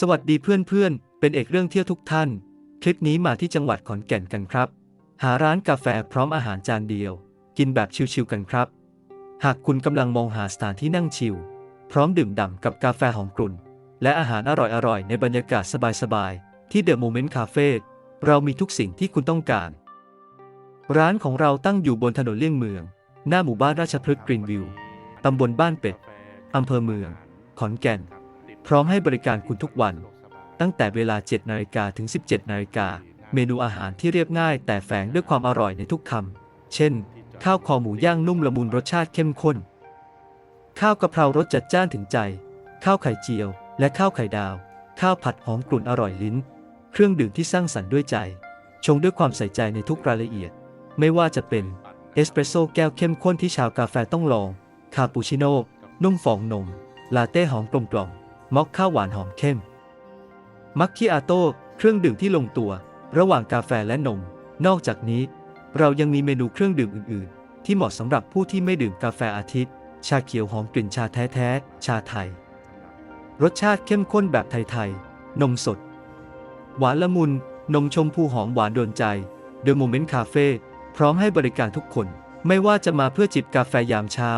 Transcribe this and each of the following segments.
สวัสดีเพื่อนๆ เป็นเอกเรื่องเที่ยวทุกท่าน คลิปนี้มาที่จังหวัดขอนแก่นกันครับ หาร้านกาแฟพร้อมอาหารจานเดียว กินแบบชิลๆกันครับ หากคุณกำลังมองหาสถานที่นั่งชิล พร้อมดื่มด่ำกับกาแฟหอมกลุ่น และอาหารอร่อยๆ ในบรรยากาศสบายๆ ที่เดอะโมเมนต์คาเฟ่เรามีทุกสิ่งที่คุณต้องการ ร้านของเราตั้งอยู่บนถนนเลี่ยงเมือง หน้าหมู่บ้านราชพฤกษ์กรีนวิวตำบลบ้านเป็ดอำเภอเมือง ขอนแก่น พร้อมให้บริการคุณทุกวัน ตั้งแต่เวลา 7 นาฬิกาถึง 17 นาฬิกา เมนูอาหารที่เรียบง่าย แต่แฝงด้วยความอร่อยในทุกคำ เช่น ข้าวคอหมูย่างนุ่มละมุนรสชาติเข้มข้น ข้าวกะเพรารสจัดจ้านถึงใจ ข้าวไข่เจียว และข้าวไข่ดาว ข้าวผัดหอมกลุ่นอร่อยลิ้น เครื่องดื่มที่สร้างสรรค์ด้วยใจ ชงด้วยความใส่ใจในทุกรายละเอียด ไม่ว่าจะเป็นเอสเปรสโซ่แก้วเข้มข้นที่ชาวกาแฟต้องลอง คาปูชิโน่ นุ่มฟองนม ลาเต้หอมกลมกล่อม มอคข้าวหวานหอมเข้ม มัคคิอาโต้เครื่องดื่มที่ลงตัว ระหว่างกาแฟและนม นอกจากนี้ เรายังมีเมนูเครื่องดื่มอื่น ๆ ที่เหมาะสำหรับผู้ที่ไม่ดื่มกาแฟอาทิตย์ ชาเขียวหอมกลิ่นชาแท้ ๆ ชาไทย รสชาติเข้มข้นแบบไทย ๆ นมสด หวานละมุน นมชมพูหอมหวานโดนใจเดอะโมเมนต์คาเฟ่พร้อมให้บริการทุกคน ไม่ว่าจะมาเพื่อจิบกาแฟยามเช้า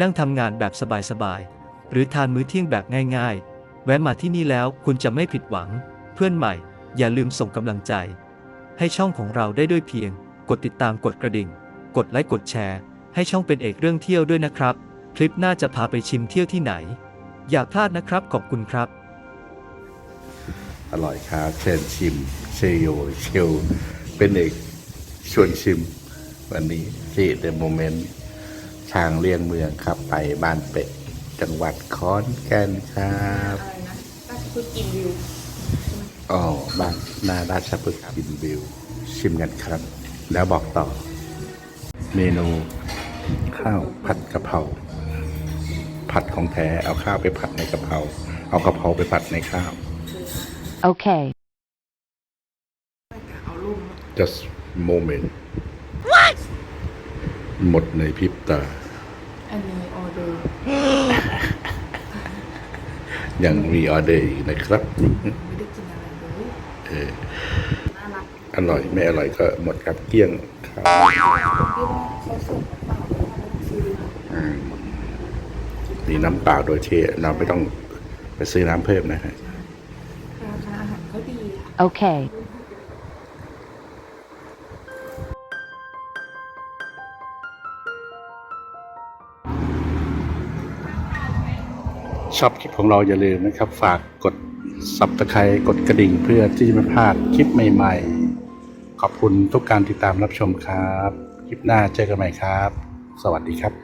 นั่งทำงานแบบสบาย ๆ หรือทานมื้อเที่ยงแบบง่าย ๆ แวะมาที่นี่แล้วคุณจะไม่ผิดหวัง เพื่อนใหม่ อย่าลืมส่งกำลังใจ ให้ช่องของเราได้ด้วยเพียง กดติดตามกดกระดิ่ง กดไลค์กดแชร์ ให้ช่องเป็นเอกเรื่องเที่ยวด้วยนะครับ คลิปหน้าจะพาไปชิมเที่ยวที่ไหน อย่าพลาดนะครับขอบคุณครับ อร่อยครับเชิญชิมเชโยเชลเป็นเอกชวนชิม วันนี้ที่เดอะโมเมนต์ทางเลี่ยงเมืองครับไปบ้านเป็ด จังหวัดขอนแก่นครับอะไรนะราชพฤกษ์กินวิวอ๋อบ้านนาราชพฤกษ์กินวิว ชิมกันครับ แล้วบอกต่อ เมนูข้าวผัดกะเพราผัดของแท้เอาข้าวไปผัดในกะเพราเอากะเพราไปผัดในข้าว Okay. just moment หมดในพริบตา อันนี้ออเดอร์ยังมีออเดอร์อีกนะครับ ไม่ได้กินอะไรเลยเออน่ารักอร่อยไม่อร่อยก็หมดครับเกลี้ยงครับที่ว่าเขาส่งกระเป๋าแล้วเราไปซื้ออืมนี่น้ำเปล่าโดยที่เราไม่ต้องไปซื้อน้ำเพิ่มนะฮะราคาอาหารก็ดีค่ะ Okay. ชอบคลิปของเราอย่าลืมนะครับ ฝากกดสับตะไคร้กดกระดิ่งเพื่อที่จะไม่พลาดคลิปใหม่ ๆ ขอบคุณทุกการติดตามรับชมครับ คลิปหน้าเจอกันใหม่ครับ สวัสดีครับ